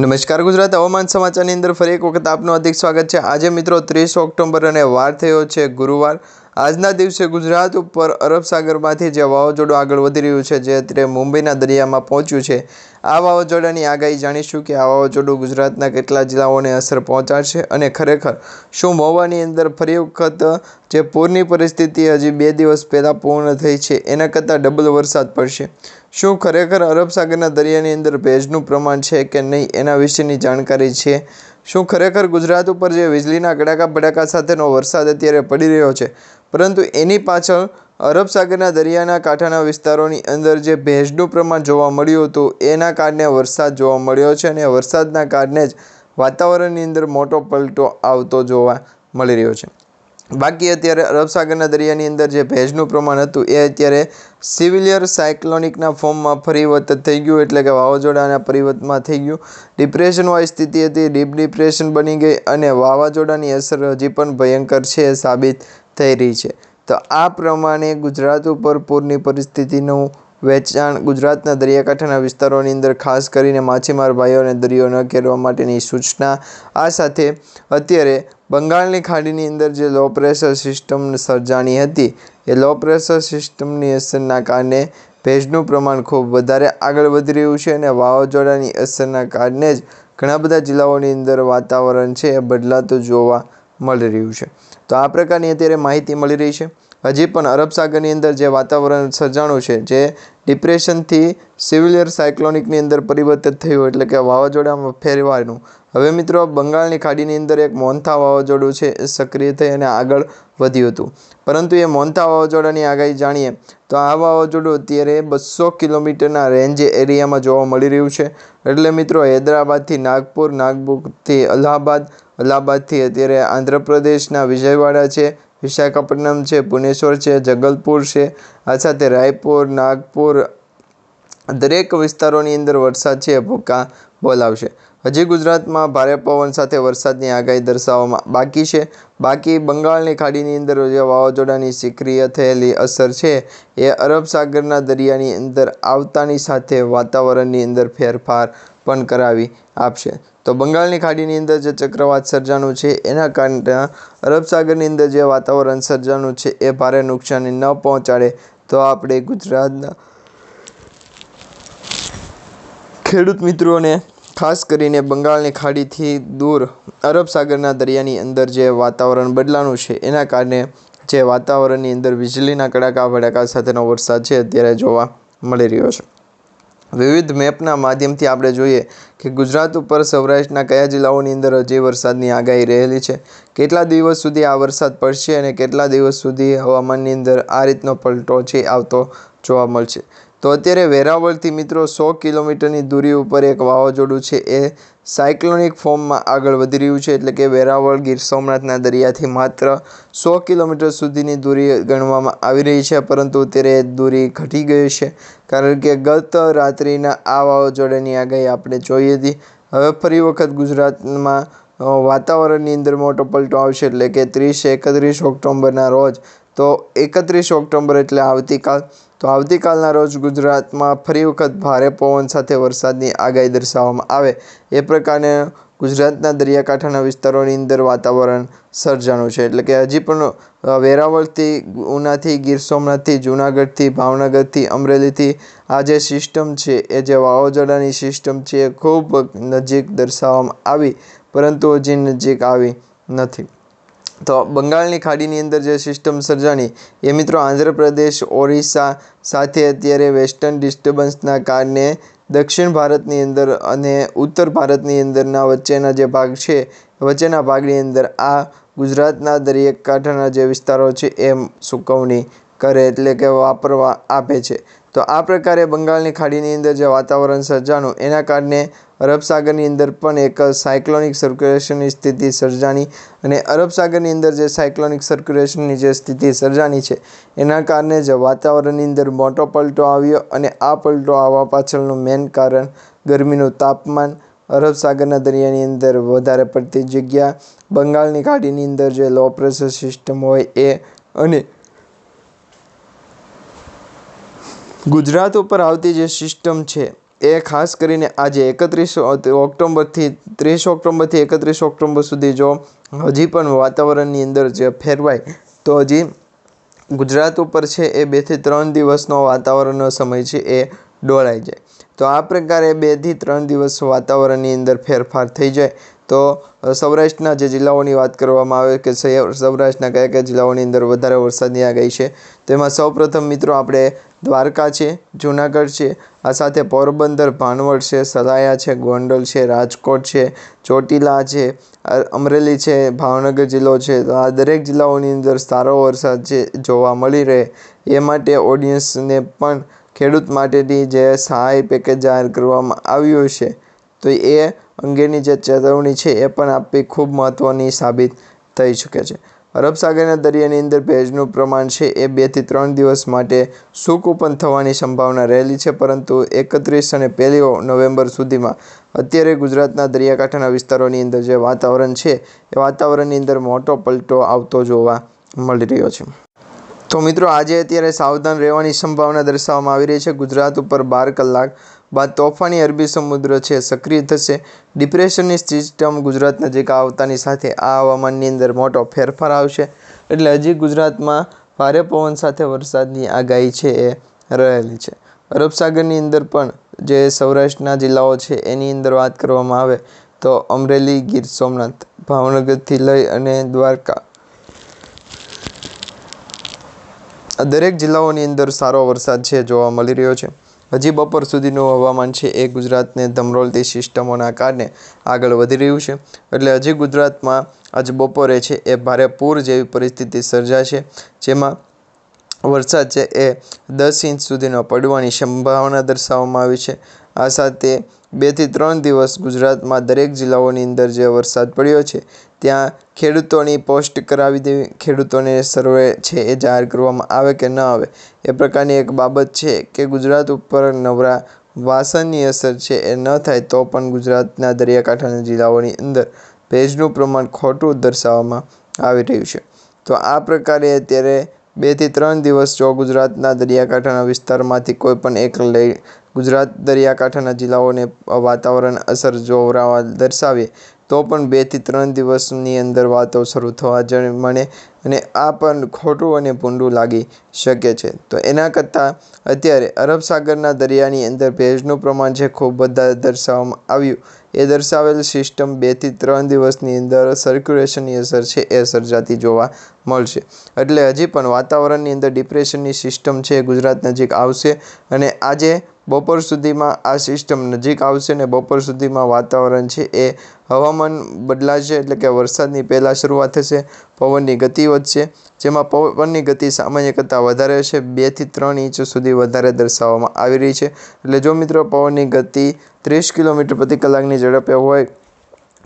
નમસ્કાર ગુજરાત હવામાન સમાચારની અંદર ફરી એક વખત આપનું હાર્દિક સ્વાગત છે. આજે મિત્રો ત્રીસ ઓક્ટોબર અને વાર થયો છે ગુરુવાર. આજના દિવસે ગુજરાત ઉપર અરબ સાગરમાંથી જે વાવાઝોડું આગળ વધી રહ્યું છે જે અત્યારે મુંબઈના દરિયામાં પહોંચ્યું છે, આ વાવાઝોડાની આગાહી જાણીશું કે આ વાવાઝોડું ગુજરાતના કેટલા જિલ્લાઓને અસર પહોંચાડશે અને ખરેખર શું મહુવાની અંદર ફરી વખત જે પૂરની પરિસ્થિતિ હજી બે દિવસ પહેલાં પૂર્ણ થઈ છે, એના કરતાં ડબલ વરસાદ પડશે. શું ખરેખર અરબ સાગરના દરિયાની અંદર ભેજનું પ્રમાણ છે કે નહીં એના વિશેની જાણકારી છે? શું ખરેખર ગુજરાત ઉપર જે વીજળીના કડાકા ભડાકા સાથેનો વરસાદ અત્યારે પડી રહ્યો છે? પરંતુ એની પાછળ અરબ સાગરના દરિયાના કાંઠાના વિસ્તારોની અંદર જે ભેજનું પ્રમાણ જોવા મળ્યું હતું, એના કારણે વરસાદ જોવા મળ્યો છે અને વરસાદના કારણે જ વાતાવરણની અંદર મોટો પલટો આવતો જોવા મળી રહ્યો છે. બાકી અત્યારે અરબ સાગરના દરિયાની અંદર જે ભેજનું પ્રમાણ હતું, એ અત્યારે સિવિલિયર સાયક્લોનિકના ફોર્મમાં પરિવર્તિત થઈ ગયું, એટલે કે વાવાઝોડાના પરિવર્તનમાં થઈ ગયું. ડિપ્રેશનવાળી સ્થિતિ હતી, ડીપ ડિપ્રેશન બની ગઈ અને વાવાઝોડાની અસર હજી પણ ભયંકર છે સાબિત થઈ રહી છે. તો આ પ્રમાણે ગુજરાત ઉપર પૂરની પરિસ્થિતિનું વેચાણ ગુજરાતના દરિયાકાંઠાના વિસ્તારોની અંદર ખાસ કરીને માછીમાર ભાઈઓને દરિયો ન ખેડવા માટેની સૂચના. આ સાથે અત્યારે બંગાળની ખાડીની અંદર જે લો પ્રેશર સિસ્ટમ સર્જાણી હતી, એ લો પ્રેશર સિસ્ટમની અસરના કારણે ભેજનું પ્રમાણ ખૂબ વધારે આગળ વધી રહ્યું છે અને વાવાઝોડાની અસરના કારણે જ ઘણા બધા જિલ્લાઓની અંદર વાતાવરણ છે એ બદલાતું જોવા મળી રહ્યું છે. તો આ પ્રકારની અત્યારે માહિતી મળી રહી છે. હજી પણ અરબ સાગરની અંદર જે વાતાવરણ સર્જાણું છે, જે ડિપ્રેશનથી સિવિલિયર સાયક્લોનિકની અંદર પરિવર્તિત થયું એટલે કે વાવાઝોડામાં ફેરવાનું હવે મિત્રો બંગાળની ખાડીની અંદર એક મોન્થા વાવાઝોડું છે, એ સક્રિય થઈ અને આગળ વધ્યું હતું. પરંતુ એ મોન્થા વાવાઝોડાની આગાહી જાણીએ તો આ વાવાઝોડું અત્યારે બસો કિલોમીટરના રેન્જ એરિયામાં જોવા મળી રહ્યું છે. એટલે મિત્રો, હૈદરાબાદથી નાગપુર, નાગપુરથી અલ્હાબાદ, અલ્હાબાદથી અત્યારે આંધ્રપ્રદેશના વિજયવાડા છે વિશાખાપટ્ટનમ છે પુનેશ્વર છે, જગલપુર છે. આ સાથે રાયપુર, નાગપુર, દરેક વિસ્તારોની અંદર વરસાદ છે, ભૂકા બોલાવશે. હજી ગુજરાતમાં ભારે પવન સાથે વરસાદની આગાહી દર્શાવવામાં બાકી છે. બાકી બંગાળની ખાડીની અંદર જે વાવાઝોડાની સક્રિય થયેલી અસર છે, એ અરબ સાગરના દરિયાની અંદર આવતાની સાથે વાતાવરણની અંદર ફેરફાર પણ કરાવી આપશે. તો બંગાળની ખાડીની અંદર જે ચક્રવાત સર્જાનું છે, એના કારણે અરબ સાગરની અંદર જે વાતાવરણ સર્જાનું છે, એ ભારે નુકસાની ન પહોંચાડે. તો આપણે ગુજરાતના ખેડૂત મિત્રોને, ખાસ કરીને બંગાળની ખાડીથી દૂર અરબ સાગરના દરિયાની અંદર જે વાતાવરણ બદલાનું છે, એના કારણે જે વાતાવરણની અંદર વીજળીના કડાકા ભડાકા સાથેનો વરસાદ છે, અત્યારે જોવા મળી રહ્યો છે. વિવિધ મેપના માધ્યમથી આપણે જોઈએ કે ગુજરાત ઉપર સૌરાષ્ટ્રના કયા જિલ્લાઓની અંદર હજી વરસાદની આગાહી રહેલી છે? કેટલા દિવસ સુધી આ વરસાદ પડશે અને કેટલા દિવસ સુધી હવામાનની અંદર આ રીતનો પલટો છે આવતો જોવા મળશે? તો અત્યારે વેરાવળથી મિત્રો સો કિલોમીટરની દૂરી ઉપર એક વાવાઝોડું છે. એ સાયક્લોનિક ફોર્મમાં આગળ વધી રહ્યું છે એટલે કે વેરાવળ ગીર સોમનાથના દરિયાથી માત્ર સો કિલોમીટર સુધીની દૂરી ગણવામાં આવી રહી છે, પરંતુ અત્યારે દૂરી ઘટી ગઈ છે. કારણ કે ગત રાત્રિના આ વાવાઝોડાની આગાહી આપણે જોઈ હતી. હવે ફરી વખત ગુજરાતમાં વાતાવરણની અંદર મોટો પલટો આવશે એટલે કે ત્રીસ એકત્રીસ ઓક્ટોબરના રોજ. તો એકત્રીસ ઓક્ટોબર એટલે આવતીકાલ તો આવતીકાલના રોજ ગુજરાતમાં ફરી વખત ભારે પવન સાથે વરસાદની આગાહી દર્શાવવામાં આવે. એ પ્રકારે ગુજરાતના દરિયાકાંઠાના વિસ્તારોની અંદર વાતાવરણ સર્જાનું છે. એટલે કે હજી પણ વેરાવળથી, ઉનાથી, ગીર સોમનાથથી, જૂનાગઢથી, ભાવનગરથી, અમરેલીથી આ જે સિસ્ટમ છે, એ જે વાવાઝોડાની સિસ્ટમ છે, એ ખૂબ નજીક દર્શાવવામાં આવી, પરંતુ હજી નજીક આવી નથી. તો બંગાળની ખાડીની અંદર જે સિસ્ટમ સર્જાણી, એ મિત્રો આંધ્રપ્રદેશ, ઓરિસ્સા સાથે અત્યારે વેસ્ટર્ન ડિસ્ટર્બન્સના કારણે દક્ષિણ ભારતની અંદર અને ઉત્તર ભારતની અંદરના વચ્ચેના જે ભાગ છે, વચ્ચેના ભાગની અંદર આ ગુજરાતના દરિયાકાંઠાના જે વિસ્તારો છે, એમ સૂકવણી કરે એટલે કે વાપરવા આપે છે. તો આ પ્રકારે બંગાળની ખાડીની અંદર જે વાતાવરણ સર્જાનું એના કારણે અરબ સાગરની અંદર પણ એક સાયક્લોનિક સર્ક્યુલેશનની સ્થિતિ સર્જાની અને અરબ સાગરની અંદર જે સાયક્લોનિક સર્ક્યુલેશનની જે સ્થિતિ સર્જાની છે, એના કારણે જે વાતાવરણની અંદર મોટો પલટો આવ્યો અને આ પલટો આવવા પાછળનું મેઇન કારણ ગરમીનું તાપમાન અરબ સાગરના દરિયાની અંદર વધારે પડતી જગ્યા બંગાળની ખાડીની અંદર જે લો પ્રેશર સિસ્ટમ હોય એ અને ગુજરાત ઉપર આવતી જે સિસ્ટમ છે, એ ખાસ કરીને આજે એકત્રીસ ઓક્ટોબરથી ત્રીસ ઓક્ટોબરથી એકત્રીસ ઓક્ટોબર સુધી જો હજી પણ વાતાવરણની અંદર જે ફેરવાય, તો હજી ગુજરાત ઉપર છે એ બેથી ત્રણ દિવસનો વાતાવરણનો સમય છે એ ડોળાઈ જાય. તો આ પ્રકારે બેથી ત્રણ દિવસ વાતાવરણની અંદર ફેરફાર થઈ જાય. તો સૌરાષ્ટ્રના જે જિલ્લાઓની વાત કરવામાં આવે કે સૌરાષ્ટ્રના કયા કયા જિલ્લાઓની અંદર વધારે વરસાદની આગાહી છે, તેમાં સૌપ્રથમ મિત્રો આપણે દ્વારકા છે, જુનાગઢ છે, આ સાથે પોરબંદર, ભાણવડ છે, સલાયા છે, ગોંડલ છે, રાજકોટ છે, ચોટીલા છે અમરેલી છે, ભાવનગર જિલ્લો છે. તો આ દરેક જિલ્લાઓની અંદર સારો વરસાદ જે જોવા મળી રહે એ માટે ઓડિયન્સને પણ ખેડૂત માટેની જે સહાય પેકેજ જાહેર કરવામાં આવ્યું છે, તો એ અંગેની જે ચેતવણી છે એ પણ આપવી ખૂબ મહત્ત્વની સાબિત થઈ શકે છે. અરબ સાગરના દરિયાની અંદર ભેજનું પ્રમાણ છે એ બેથી ત્રણ દિવસ માટે સૂકું પણ થવાની સંભાવના રહેલી છે, પરંતુ એકત્રીસ અને પહેલી નવેમ્બર સુધીમાં અત્યારે ગુજરાતના દરિયાકાંઠાના વિસ્તારોની અંદર જે વાતાવરણ છે, એ વાતાવરણની અંદર મોટો પલટો આવતો જોવા મળી રહ્યો છે. તો મિત્રો, આજે અત્યારે સાવધાન રહેવાની સંભાવના દર્શાવવામાં આવી રહી છે. ગુજરાત ઉપર બાર કલાક બાદ તોફાની અરબી સમુદ્ર છે, સક્રિય થશે. ડિપ્રેશનની સિસ્ટમ ગુજરાત નજીક આવતાની સાથે આ હવામાનની અંદર મોટો ફેરફાર આવશે. એટલે હજી ગુજરાતમાં ભારે પવન સાથે વરસાદની આગાહી છે એ રહેલી છે. અરબ સાગરની અંદર પણ જે સૌરાષ્ટ્રના જિલ્લાઓ છે એની અંદર વાત કરવામાં આવે તો અમરેલી, ગીર સોમનાથ, ભાવનગરથી લઈ અને દ્વારકા દરેક જિલ્લાઓની અંદર સારો વરસાદ છે જોવા મળી રહ્યો છે. હજી બપોર સુધીનું હવામાન છે. એ ગુજરાતને ધમરોલતી સિસ્ટમોના કારણે આગળ વધી રહ્યું છે. એટલે હજી ગુજરાતમાં આજ બપોરે છે એ ભારે પૂર જેવી પરિસ્થિતિ સર્જાશે, જેમાં વરસાદ છે એ દસ ઇંચ સુધીનો પડવાની સંભાવના દર્શાવવામાં આવી છે. આ સાથે બેથી ત્રણ દિવસ ગુજરાતમાં દરેક જિલ્લાઓની અંદર જે વરસાદ પડ્યો છે, ત્યાં ખેડૂતોની પોસ્ટ કરાવી દેવી, ખેડૂતોને સર્વે છે એ જાહેર કરવામાં આવે કે ન આવે, એ પ્રકારની એક બાબત છે કે ગુજરાત ઉપર નવરા વાસણની અસર છે એ ન થાય તો પણ ગુજરાતના દરિયાકાંઠાના જિલ્લાઓની અંદર ભેજનું પ્રમાણ ખોટું દર્શાવવામાં આવી રહ્યું છે. તો આ પ્રકારે અત્યારે બેથી ત્રણ દિવસ જો ગુજરાતના દરિયાકાંઠાના વિસ્તારમાંથી કોઈ પણ એક લઈ ગુજરાત દરિયાકાંઠાના જિલ્લાઓને વાતાવરણ અસર જોવરાવા દર્શાવીએ તો પણ બેથી ત્રણ દિવસની અંદર વાતો શરૂ થવા મળે અને આ પણ ખોટું અને ભૂંડું લાગી શકે છે. તો એના કરતાં અત્યારે અરબ સાગરના દરિયાની અંદર ભેજનું પ્રમાણ જે ખૂબ બધા દર્શાવવામાં આવ્યું, એ દર્શાવેલ સિસ્ટમ બેથી ત્રણ દિવસની અંદર સર્ક્યુલેશનની અસર છે એ સર્જાતી જોવા મળશે. એટલે હજી પણ વાતાવરણની અંદર ડિપ્રેશનની સિસ્ટમ છે ગુજરાત નજીક આવશે અને આજે બપોર સુધીમાં આ સિસ્ટમ નજીક આવશે ને બપોર સુધીમાં વાતાવરણ છે એ હવામાન બદલાશે એટલે કે વરસાદની પહેલાં શરૂઆત થશે, પવનની ગતિ વધશે, જેમાં પવનની ગતિ સામાન્ય કરતાં વધારે હશે બેથી ત્રણ ઇંચ સુધી વધારે દર્શાવવામાં આવી રહી છે. એટલે જો મિત્રો પવનની ગતિ ત્રીસ કિલોમીટર પ્રતિ કલાકની ઝડપે હોય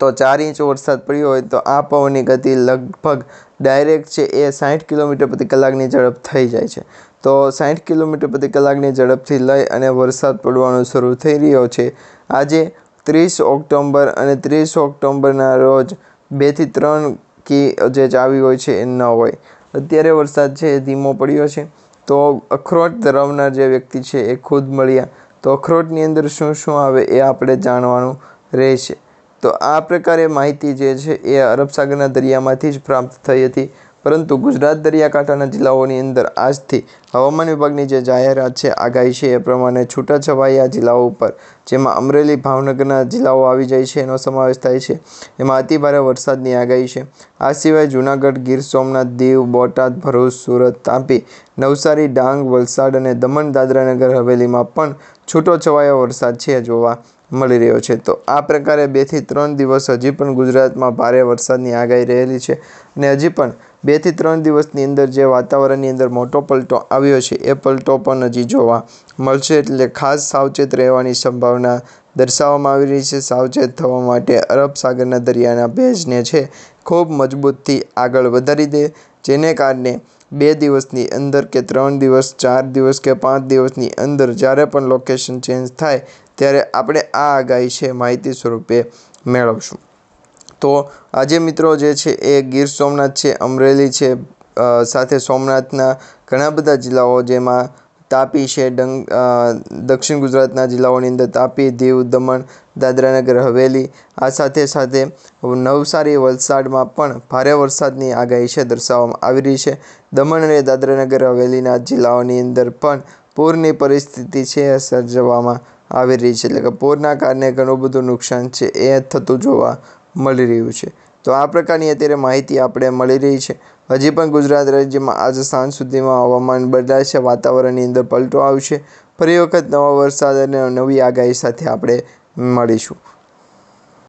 તો ચાર ઇંચ વરસાદ પડ્યો હોય તો આ પવનની ગતિ લગભગ ડાયરેક્ટ છે એ સાઠ કિલોમીટર પ્રતિ કલાકની ઝડપ થઈ જાય છે. તો સાઠ કિલોમીટર પ્રતિ કલાકની ઝડપથી લઈ અને વરસાદ પડવાનો શરૂ થઈ રહ્યો છે. આજે ત્રીસ ઓક્ટોબર અને ત્રીસ ઓક્ટોબરના રોજ બેથી ત્રણ કી જે ચાવી હોય છે એ ન હોય. અત્યારે વરસાદ છે એ ધીમો પડ્યો છે. તો અખરોટ ધરાવનાર જે વ્યક્તિ છે એ ખુદ મળ્યા. તો અખરોટની અંદર શું શું આવે એ આપણે જાણવાનું રહેશે. તો આ પ્રકારે માહિતી જે છે એ અરબ સાગરના દરિયામાંથી જ પ્રાપ્ત થઈ હતી. પરંતુ ગુજરાત દરિયાકાંઠાના જિલ્લાઓની અંદર આજથી હવામાન વિભાગની જે જાહેરાત છે, આગાહી છે, એ પ્રમાણે છૂટાછવાયા જિલ્લાઓ ઉપર, જેમાં અમરેલી, ભાવનગરના જિલ્લાઓ આવી જાય છે, એનો સમાવેશ થાય છે. એમાં અતિભારે વરસાદની આગાહી છે. આ સિવાય જૂનાગઢ, ગીર સોમનાથ, દીવ, બોટાદ, ભરૂચ, સુરત, તાપી, નવસારી, ડાંગ, વલસાડ અને દમણ, દાદરાનગર, હવેલીમાં પણ છૂટો છવાયો વરસાદ છે જોવા મળી રહ્યો છે. તો આ પ્રકારે બેથી ત્રણ દિવસ હજી પણ ગુજરાતમાં ભારે વરસાદની આગાહી રહેલી છે અને હજી પણ બેથી ત્રણ દિવસની અંદર જે વાતાવરણની અંદર મોટો પલટો આવ્યો છે, એ પલટો પણ હજી જોવા મળશે. એટલે ખાસ સાવચેત રહેવાની સંભાવના દર્શાવવામાં આવી રહી છે. સાવચેત થવા માટે અરબ સાગરના દરિયાના ભેજને છે, ખૂબ મજબૂતથી આગળ વધારી દે, જેને કારણે બે દિવસની અંદર કે ત્રણ દિવસ, ચાર દિવસ કે પાંચ દિવસની અંદર જ્યારે પણ લોકેશન ચેન્જ થાય, ત્યારે આપણે આ આગાહી છે માહિતી સ્વરૂપે મેળવશું. તો આજે મિત્રો જે છે એ ગીર સોમનાથ છે, અમરેલી છે સાથે સોમનાથના ઘણા બધા જિલ્લાઓ જેમાં તાપી છે, ડંગ દક્ષિણ ગુજરાતના જિલ્લાઓની અંદર તાપી, દીવ, દમણ, દાદરાનગર, હવેલી, આ સાથે સાથે નવસારી, વલસાડમાં પણ ભારે વરસાદની આગાહી છે દર્શાવવામાં આવી રહી છે. દમણ અને દાદરાનગર, હવેલીના જિલ્લાઓની અંદર પણ પૂરની પરિસ્થિતિ છે સર્જવામાં આવી રહી છે. એટલે કે પૂરના કારણે ઘણું બધું નુકસાન છે એ થતું જોવા મળી રહ્યું છે. તો આ પ્રકારની અત્યારે માહિતી આપણે મળી રહી છે. હજી પણ ગુજરાત રાજ્યમાં આજે સાંજ સુધીમાં હવામાન બદલાશે વાતાવરણની અંદર પલટો આવશે. ફરી વખત નવા વરસાદ અને નવી આગાહી સાથે આપણે મળીશું.